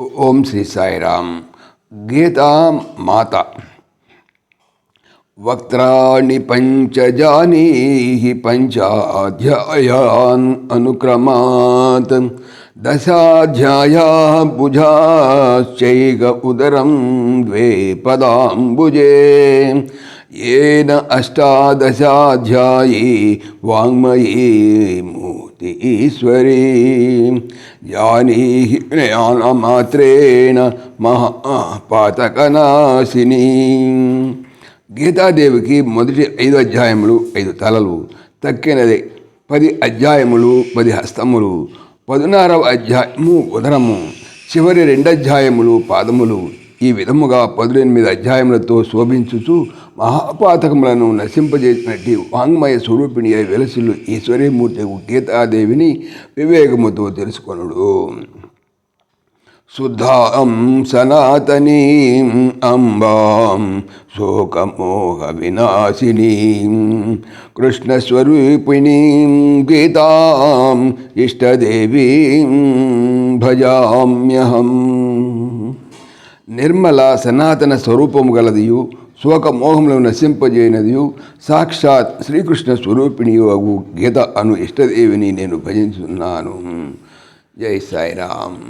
ओम श्री साई राम। गीता माता। पंच जानी पंचाध्याया अनुक्रमात्। దశాధ్యాయాుజాశ్చైక ఉదరం ద్వే పదాంబుజే. ఏన అష్టాదశాధ్యాయీ వాంగ్మయీ మూర్తి ఈశ్వరీ. జానీ జ్ఞానమాత్రేణ మహాపాతకనాశిని. గీతాదేవికి మొదటి ఐదు అధ్యాయములు ఐదు తలలు తక్కినదే పది అధ్యాయములు పది హస్తములు పదునారవ అధ్యాయము ఉదరము. చివరి రెండు అధ్యాయములు పాదములు ఈ విధముగా పదునెనిమిది అధ్యాయములతో శోభించుచు మహాపాతకములను నశింపజేసినట్టి వాంగ్మయ స్వరూపిణి అయి వెలసిల్లు ఈశ్వరీమూర్తి గీతాదేవిని వివేకముతో తెలుసుకొనుడు. శుద్ధాం సనాతనీం అంబాం శోకమోహ వినాశినీం కృష్ణస్వరూపిణీం గీతాం ఇష్టదేవీం భజామ్యహం నిర్మల సనాతన స్వరూపము గలదియు శోకమోహములను నశింపజేయనదియు సాక్షాత్ శ్రీకృష్ణ స్వరూపిణియు అగు గీత అను ఇష్టదేవిని నేను భజించున్నాను. జై సాయిరామ్.